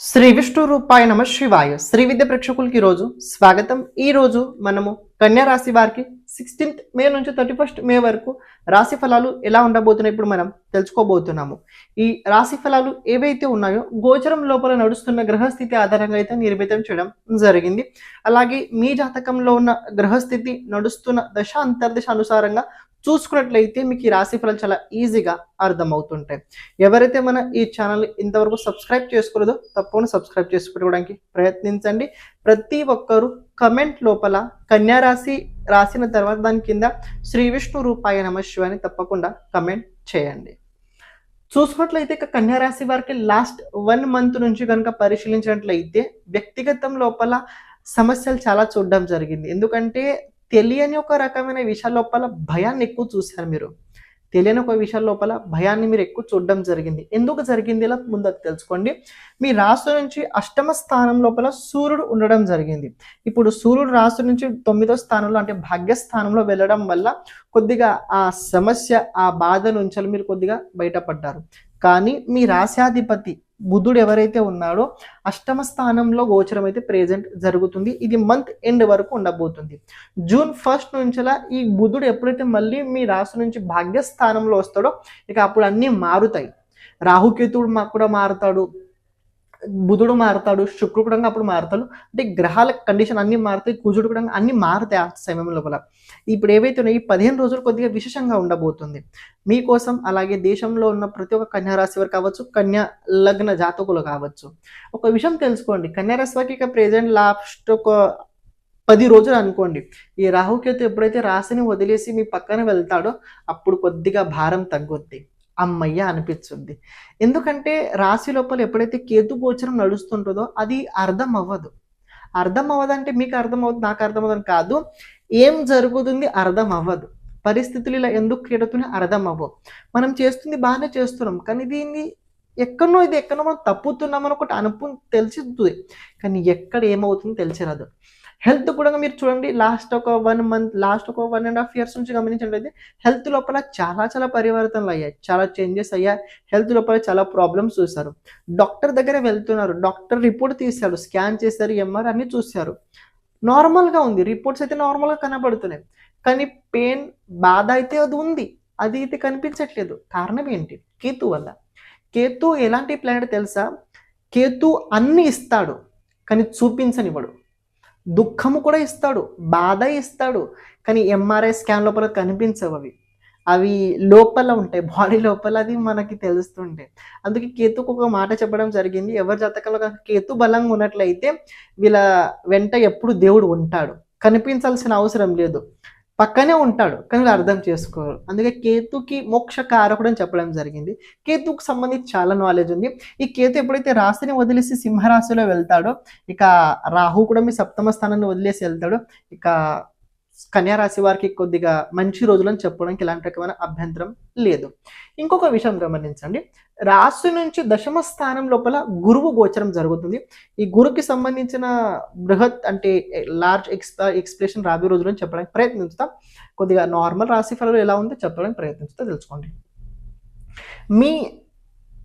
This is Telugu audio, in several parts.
శ్రీ విష్ణు రూపాయ నమ శివాయ. శ్రీ విద్య ప్రేక్షకులకి ఈరోజు స్వాగతం. ఈ రోజు మనము కన్యా రాశి వారికి సిక్స్టీన్త్ మే నుంచి థర్టీ ఫస్ట్ మే వరకు రాశి ఫలాలు ఎలా ఉండబోతున్నాయి ఇప్పుడు మనం తెలుసుకోబోతున్నాము. ఈ రాశి ఫలాలు ఏవైతే ఉన్నాయో గోచరం లోపల నడుస్తున్న గ్రహస్థితి ఆధారంగా అయితే నిర్మితం చేయడం జరిగింది. అలాగే మీ జాతకంలో ఉన్న గ్రహస్థితి నడుస్తున్న దశ అంతర్దశ అనుసారంగా చూసుకున్నట్లయితే మీకు ఈ రాశి ఫలాలు చాలా ఈజీగా అర్థమవుతుంటాయి. ఎవరైతే మన ఈ ఛానల్ ఇంతవరకు సబ్స్క్రైబ్ చేసుకోలేదో తప్పకుండా సబ్స్క్రైబ్ చేసుకోవడానికి ప్రయత్నించండి. ప్రతి ఒక్కరూ కమెంట్ లోపల కన్యారాశి రాసిన తర్వాత దాని కింద శ్రీ విష్ణు రూపాయ నమ శివాని తప్పకుండా కమెంట్ చేయండి. చూసుకున్నట్లయితే ఇక కన్యా రాశి వారికి లాస్ట్ వన్ మంత్ నుంచి కనుక పరిశీలించినట్లయితే వ్యక్తిగతం లోపల సమస్యలు చాలా చూడడం జరిగింది. ఎందుకంటే తెలియని ఒక రకమైన విషయాల లోపల భయాన్ని ఎక్కువ చూశారు మీరు. తెలియని ఒక విషయాల లోపల భయాన్ని మీరు ఎక్కువ చూడడం జరిగింది. ఎందుకు జరిగింది ఇలా ముందు తెలుసుకోండి. మీ రాశి నుంచి అష్టమ స్థానం లోపల సూర్యుడు ఉండడం జరిగింది. ఇప్పుడు సూర్యుడు రాశి నుంచి తొమ్మిదో స్థానంలో అంటే భాగ్యస్థానంలో వెళ్ళడం వల్ల కొద్దిగా ఆ సమస్య ఆ బాధ నుంచి మీరు కొద్దిగా బయటపడ్డారు. కానీ మీ రాశ్యాధిపతి బుధుడు ఎవరైతే ఉన్నాడో అష్టమ స్థానంలో గోచరం అయితే ప్రెజెంట్ జరుగుతుంది. ఇది మంత్ ఎండ్ వరకు ఉండబోతుంది. జూన్ ఫస్ట్ నుంచిలా ఈ బుధుడు ఎప్పుడైతే మళ్ళీ మీ రాశి నుంచి భాగ్యస్థానంలో వస్తాడో ఇక అప్పుడు అన్నీ మారుతాయి. రాహుకేతుడు మాకు కూడా మారుతాడు. బుధుడు మారుతాడు శుక్రుడు కూడా అప్పుడు మారుతాడు. అంటే గ్రహాల కండిషన్ అన్ని మారుతాయి కుజుడు కూడా అన్ని మారుతాయి ఆ సమయం లోపల. ఇప్పుడు ఏవైతే ఉన్నాయో ఈ పదిహేను రోజులు కొద్దిగా విశేషంగా ఉండబోతుంది. మీకోసం అలాగే దేశంలో ఉన్న ప్రతి ఒక్క కన్యారాశి వారు కావచ్చు కన్యా లగ్న జాతకులు కావచ్చు. ఒక విషయం తెలుసుకోండి. కన్యారాశి వారికి ఇక ప్రెజెంట్ లాస్ట్ ఒక పది రోజులు అనుకోండి. ఈ రాహుకేతు ఎప్పుడైతే రాశిని వదిలేసి మీ పక్కన వెళ్తాడో అప్పుడు కొద్దిగా భారం తగ్గుద్ది. అమ్మయ్య అనిపించుద్ది ఎందుకంటే రాశి లోపల ఎప్పుడైతే కేతు గోచరం నడుస్తుంటుందో అది అర్థం అవ్వదు అర్థం అవ్వదంటే మీకు అర్థం అవ్వదు నాకు అర్థం అవ్వదని కాదు. ఏం జరుగుతుంది అర్థం అవ్వదు పరిస్థితులు ఇలా ఎందుకు కేడుతున్నాయి అర్థం అవ్వవు మనం చేస్తుంది బాగానే చేస్తున్నాం. కానీ దీన్ని ఎక్కడనో ఇది ఎక్కడో మనం తప్పుతున్నామని ఒకటి అనుపు తెలిసిద్ది. కానీ ఎక్కడ ఏమవుతుందో తెలిసిరాదు. హెల్త్ కూడా మీరు చూడండి లాస్ట్ ఒక వన్ మంత్ లాస్ట్ ఒక వన్ అండ్ హాఫ్ ఇయర్స్ నుంచి గమనించినట్లయితే హెల్త్ లోపల చాలా చాలా పరివర్తనలు అయ్యాయి. చాలా చేంజెస్ అయ్యాయి. హెల్త్ లోపల చాలా ప్రాబ్లమ్స్ చూశారు. డాక్టర్ దగ్గర వెళ్తున్నారు. డాక్టర్ రిపోర్ట్ తీశారు. స్కాన్ చేశారు ఎంఆర్ అన్ని చూశారు. నార్మల్గా ఉంది. రిపోర్ట్స్ అయితే నార్మల్గా కనబడుతున్నాయి. కానీ పెయిన్ బాధ అయితే అది ఉంది. అది అయితే కనిపించట్లేదు. కారణం ఏంటి? కేతు వల్ల. కేతు ఎలాంటి ప్లానెట్ తెలుసా? కేతు అన్ని ఇస్తాడు కానీ చూపించనివ్వడు. దుఃఖము కూడా ఇస్తాడు బాధ ఇస్తాడు. కానీ ఎంఆర్ఐ స్కాన్ లోపల కనిపించవు అవి. అవి లోపల ఉంటాయి బాడీ లోపల అది మనకి తెలుస్తుంటాయి అందుకే కేతుకు ఒక మాట చెప్పడం జరిగింది. ఎవరి జాతకంలో కేతు బలంగా ఉన్నట్లయితే వీళ్ళ వెంట ఎప్పుడు దేవుడు ఉంటాడు. కనిపించాల్సిన అవసరం లేదు. పక్కనే ఉంటాడు కానీ వీళ్ళు అర్థం చేసుకోరు. అందుకే కేతుకి మోక్ష కారకుడు అని చెప్పడం జరిగింది. కేతుకు సంబంధించి చాలా నాలెడ్జ్ ఉంది. ఈ కేతు ఎప్పుడైతే రాశిని వదిలేసి సింహరాశిలో వెళ్తాడో ఇక రాహు కూడా మీ సప్తమ స్థానాన్ని వదిలేసి వెళ్తాడు. ఇక రాశి వారికి కొద్దిగా మంచి రోజులను చెప్పడానికి ఎలాంటి రకమైన అభ్యంతరం లేదు. ఇంకొక విషయం గమనించండి. రాశి నుంచి దశమ స్థానం లోపల గురువు గోచరం జరుగుతుంది. ఈ గురువుకి సంబంధించిన బృహత్ అంటే లార్జ్ ఎక్స్ప్లా ఎక్స్ప్రెషన్ రాబోయే రోజులను చెప్పడానికి ప్రయత్నిస్తాం కొద్దిగా నార్మల్ రాశి ఫలాలు ఎలా ఉందో చెప్పడానికి ప్రయత్నిస్తా తెలుసుకోండి. మీ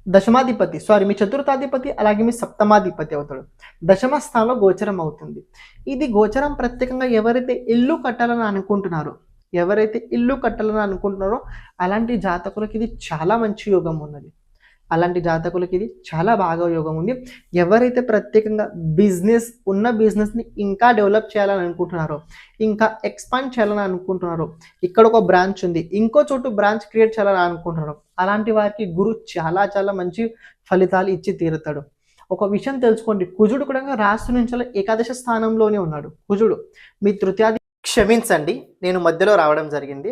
దశమాధిపతి సారీ మీ చతుర్థాధిపతి అలాగే మీ సప్తమాధిపతి అవుతాడు. దశమ స్థానంలో గోచరం అవుతుంది. ఇది గోచరం ప్రత్యేకంగా ఎవరైతే ఇల్లు కట్టాలని అనుకుంటున్నారో ఎవరైతే ఇల్లు కట్టాలని అనుకుంటున్నారో అలాంటి జాతకులకి ఇది చాలా మంచి యోగం ఉన్నది. అలాంటి జాతకులకి ఇది చాలా బాగా యోగం ఉంది. ఎవరైతే ప్రత్యేకంగా బిజినెస్ ఉన్న బిజినెస్ని ఇంకా డెవలప్ చేయాలని అనుకుంటున్నారో ఇంకా ఎక్స్పాండ్ చేయాలని అనుకుంటున్నారో ఇక్కడ ఒక బ్రాంచ్ ఉంది ఇంకో చోటు బ్రాంచ్ క్రియేట్ చేయాలని అనుకుంటున్నారు అలాంటి వారికి గురు చాలా చాలా మంచి ఫలితాలు ఇచ్చి తీరుతాడు. ఒక విషయం తెలుసుకోండి కుజుడు కూడా రాశి నుంచి ఏకాదశ స్థానంలోనే ఉన్నాడు. కుజుడు మీ తృతీయాది క్షమించండి నేను మధ్యలో రావడం జరిగింది.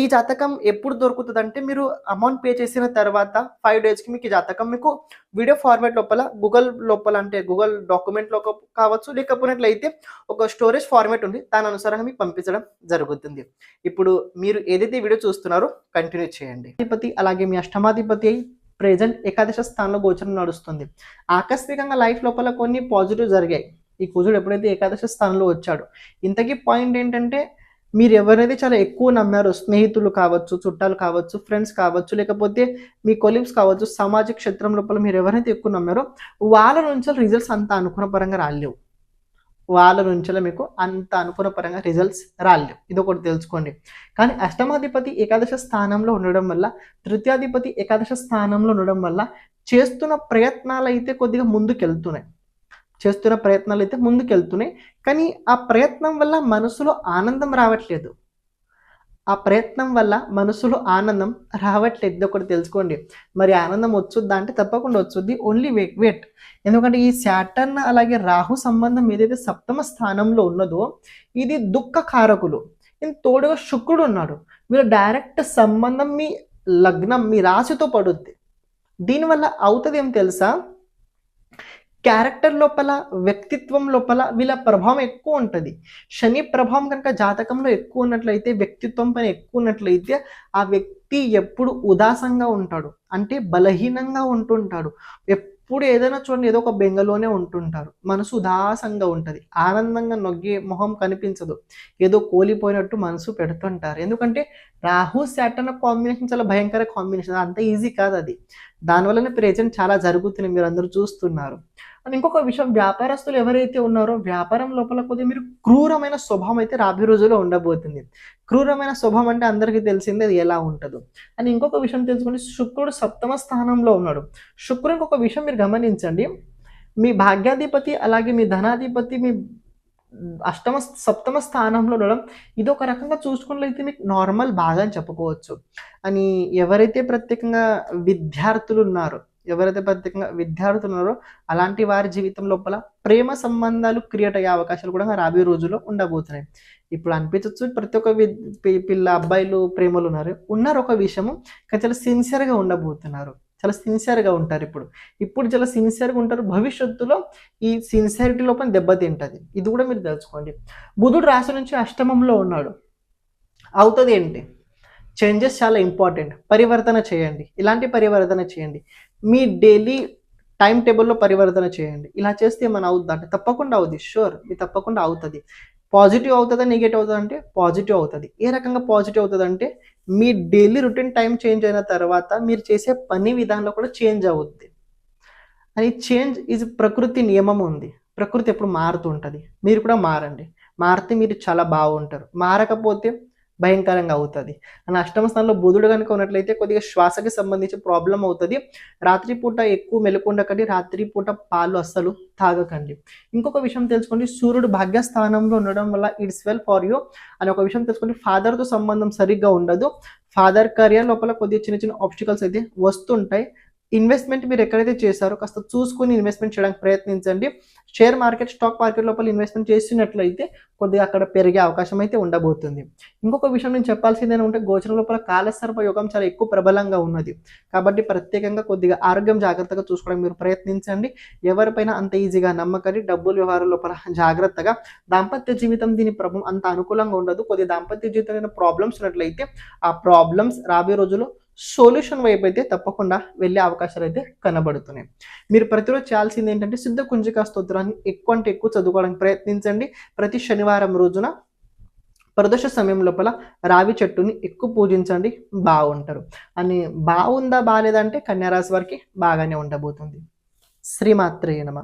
ఈ జాతకం ఎప్పుడు దొరుకుతుంది అంటే మీరు అమౌంట్ పే చేసిన తర్వాత ఫైవ్ డేస్కి మీకు ఈ జాతకం మీకు వీడియో ఫార్మాట్ లోపల గూగుల్ లోపల అంటే గూగుల్ డాక్యుమెంట్లో కావచ్చు లేకపోయినట్లయితే ఒక స్టోరేజ్ ఫార్మాట్ ఉంది. దాని అనుసారంగా మీకు పంపించడం జరుగుతుంది. ఇప్పుడు మీరు ఏదైతే వీడియో చూస్తున్నారో కంటిన్యూ చేయండి. అధిపతి అలాగే మీ అష్టమాధిపతి అయి ప్రెజెంట్ ఏకాదశ స్థానంలో గోచరం నడుస్తుంది. ఆకస్మికంగా లైఫ్ లోపల కొన్ని పాజిటివ్ జరిగాయి. ఈ కుజుడు ఎప్పుడైతే ఏకాదశ స్థానంలో వచ్చాడు ఇంతకీ పాయింట్ ఏంటంటే మీరు ఎవరైతే చాలా ఎక్కువ నమ్మారో స్నేహితులు కావచ్చు చుట్టాలు కావచ్చు ఫ్రెండ్స్ కావచ్చు లేకపోతే మీ కొలీగ్స్ కావచ్చు సామాజిక క్షేత్రం లోపల మీరు ఎవరైతే ఎక్కువ నమ్మారో వాళ్ళ నుంచి రిజల్ట్స్ అంత అనుకున్న పరంగా రాలేవు. వాళ్ళ నుంచి మీకు అంత అనుకున్న పరంగా రిజల్ట్స్ రాలేవు. ఇది ఒకటి తెలుసుకోండి. కానీ అష్టమాధిపతి ఏకాదశ స్థానంలో ఉండడం వల్ల తృతీయాధిపతి ఏకాదశ స్థానంలో ఉండడం వల్ల చేస్తున్న ప్రయత్నాలు అయితే కొద్దిగా ముందుకెళ్తున్నాయి. చేస్తున్న ప్రయత్నాలు అయితే ముందుకెళ్తున్నాయి. కానీ ఆ ప్రయత్నం వల్ల మనసులో ఆనందం రావట్లేదు. ఆ ప్రయత్నం వల్ల మనసులో ఆనందం రావట్లేదు. ఇది ఒకటి తెలుసుకోండి. మరి ఆనందం వచ్చుద్దా అంటే తప్పకుండా వచ్చుద్ది. ఓన్లీ వెయిట్ వెయిట్ ఎందుకంటే ఈ శాటర్న్ అలాగే రాహు సంబంధం ఏదైతే సప్తమ స్థానంలో ఉన్నదో ఇది దుఃఖ కారకులు ఇంత తోడుగా శుక్రుడు ఉన్నాడు. మీరు డైరెక్ట్ సంబంధం మీ లగ్నం మీ రాశితో పడుద్ది. దీనివల్ల అవుతుంది ఏం తెలుసా? క్యారెక్టర్ లోపల వ్యక్తిత్వం లోపల వీళ్ళ ప్రభావం ఎక్కువ ఉంటుంది. శని ప్రభావం కనుక జాతకంలో ఎక్కువ ఉన్నట్లయితే వ్యక్తిత్వం పైన ఎక్కువ ఉన్నట్లయితే ఆ వ్యక్తి ఎప్పుడు ఉదాసంగా ఉంటాడు. అంటే బలహీనంగా ఉంటుంటాడు. ఎప్పుడు ఏదైనా చూడండి ఏదో ఒక బెంగలోనే ఉంటుంటారు. మనసు ఉదాసంగా ఉంటుంది. ఆనందంగా నొగ్గే మొహం కనిపించదు. ఏదో కోలిపోయినట్టు మనసు పెడుతుంటారు. ఎందుకంటే రాహు శాటన్ కాంబినేషన్ చాలా భయంకర కాంబినేషన్. అంత ఈజీ కాదు అది. దానివల్లనే ప్రయోజనం చాలా జరుగుతుంది మీరు అందరూ చూస్తున్నారు. అండ్ ఇంకొక విషయం వ్యాపారస్తులు ఎవరైతే ఉన్నారో వ్యాపారం లోపల కొద్దిగా మీరు క్రూరమైన స్వభావం అయితే రాబోయే రోజుల్లో ఉండబోతుంది. క్రూరమైన స్వభావం అంటే అందరికీ తెలిసిందే అది ఎలా ఉంటుందో. అని ఇంకొక విషయం తెలుసుకుంటే శుక్రుడు సప్తమ స్థానంలో ఉన్నాడు. శుక్రుడు ఇంకొక విషయం మీరు గమనించండి. మీ భాగ్యాధిపతి అలాగే మీ ధనాధిపతి మీ అష్టమ సప్తమ స్థానంలో ఉండడం ఇది ఒక రకంగా చూసుకున్నట్లయితే మీకు నార్మల్ బాగా అని చెప్పుకోవచ్చు. అని ఎవరైతే ప్రత్యేకంగా విద్యార్థులు ఉన్నారో ఎవరైతే ప్రత్యేకంగా విద్యార్థులు ఉన్నారో అలాంటి వారి జీవితం లోపల ప్రేమ సంబంధాలు క్రియేట్ అయ్యే అవకాశాలు కూడా రాబోయే రోజుల్లో ఉండబోతున్నాయి. ఇప్పుడు అనిపించవచ్చు ప్రతి ఒక్క వి- పిల్ల అబ్బాయిలు ప్రేమలు ఉన్నారు ఉన్నారు ఒక విషయము కానీ చాలా సిన్సియర్గా ఉండబోతున్నారు. చాలా సిన్సియర్గా ఉంటారు ఇప్పుడు. ఇప్పుడు చాలా సిన్సియర్గా ఉంటారు. భవిష్యత్తులో ఈ సిన్సియారిటీ లోపల దెబ్బతింటది. ఇది కూడా మీరు తెలుసుకోండి. బుధుడు రాశి నుంచి అష్టమంలో ఉన్నాడు. అవుతుంది ఏంటి? చేంజెస్ చాలా ఇంపార్టెంట్ పరివర్తన చేయండి. ఇలాంటి పరివర్తన చేయండి. మీ డైలీ టైం టేబుల్లో పరివర్తన చేయండి. ఇలా చేస్తే ఏమైనా అవుద్దా అంటే తప్పకుండా అవుద్ది. షూర్ మీ తప్పకుండా అవుతుంది. పాజిటివ్ అవుతుందా నెగిటివ్ అవుతుందా అంటే పాజిటివ్ అవుతుంది. ఏ రకంగా పాజిటివ్ అవుతుంది అంటే మీ డైలీ రొటీన్ టైం చేంజ్ అయిన తర్వాత మీరు చేసే పని విధానంలో కూడా చేంజ్ అవుద్ది. అని చేంజ్ ఇది ప్రకృతి నియమం ఉంది. ప్రకృతి ఎప్పుడు మారుతూ ఉంటుంది. మీరు కూడా మారండి. మారితే మీరు చాలా బాగుంటారు. మారకపోతే భయంకరంగా అవుతుంది. అని అష్టమ స్థానంలో బుధుడు కనుక ఉన్నట్లయితే కొద్దిగా శ్వాసకి సంబంధించి ప్రాబ్లం అవుతుంది. రాత్రిపూట ఎక్కువ మెలకుండకండి రాత్రిపూట పాలు అస్సలు తాగకండి. ఇంకొక విషయం తెలుసుకోండి. సూర్యుడు భాగ్యస్థానంలో ఉండడం వల్ల ఇట్స్ వెల్ ఫర్ యూ. అని ఒక విషయం తెలుసుకోండి. ఫాదర్తో సంబంధం సరిగ్గా ఉండదు. ఫాదర్ కరియర్ లోపల కొద్దిగా చిన్న చిన్న ఆబ్స్టికల్స్ అయితే వస్తుంటాయి. ఇన్వెస్ట్మెంట్ మీరు ఎక్కడైతే చేశారో కాస్త చూసుకుని ఇన్వెస్ట్మెంట్ చేయడానికి ప్రయత్నించండి. షేర్ మార్కెట్ స్టాక్ మార్కెట్ లోపల ఇన్వెస్ట్మెంట్ చేసినట్లయితే కొద్దిగా అక్కడ పెరిగే అవకాశం అయితే ఉండబోతుంది. ఇంకొక విషయం నేను చెప్పాల్సింది ఏంటంటే గోచరం లోపల కాలసర్ప యోగం చాలా ఎక్కువ ప్రబలంగా ఉన్నది. కాబట్టి ప్రత్యేకంగా కొద్దిగా ఆరోగ్యం జాగ్రత్తగా చూసుకోవడానికి మీరు ప్రయత్నించండి. ఎవరిపైన అంత ఈజీగా నమ్మకని డబ్బుల వ్యవహారం లోపల జాగ్రత్తగా. దాంపత్య జీవితం దీని ప్రభావం అంత అనుకూలంగా ఉండదు. కొద్దిగా దాంపత్య జీవితం ప్రాబ్లమ్స్ ఉన్నట్లయితే ఆ ప్రాబ్లమ్స్ రాబోయే రోజుల్లో సొల్యూషన్ వైపు అయితే తప్పకుండా వెళ్ళే అవకాశాలు అయితే కనబడుతున్నాయి. మీరు ప్రతిరోజు చేయాల్సింది ఏంటంటే సిద్ధ కుంజికా స్తోత్రాన్ని ఎక్కువ అంటే ఎక్కువ చదువుకోవడానికి ప్రయత్నించండి. ప్రతి శనివారం రోజున ప్రదోష సమయం లోపల రావి చెట్టుని ఎక్కువ పూజించండి. బాగుంటారు. అని బాగుందా బాగాలేదా అంటే కన్యారాశి వారికి బాగానే ఉండబోతుంది. శ్రీమాత్రేయ నమ.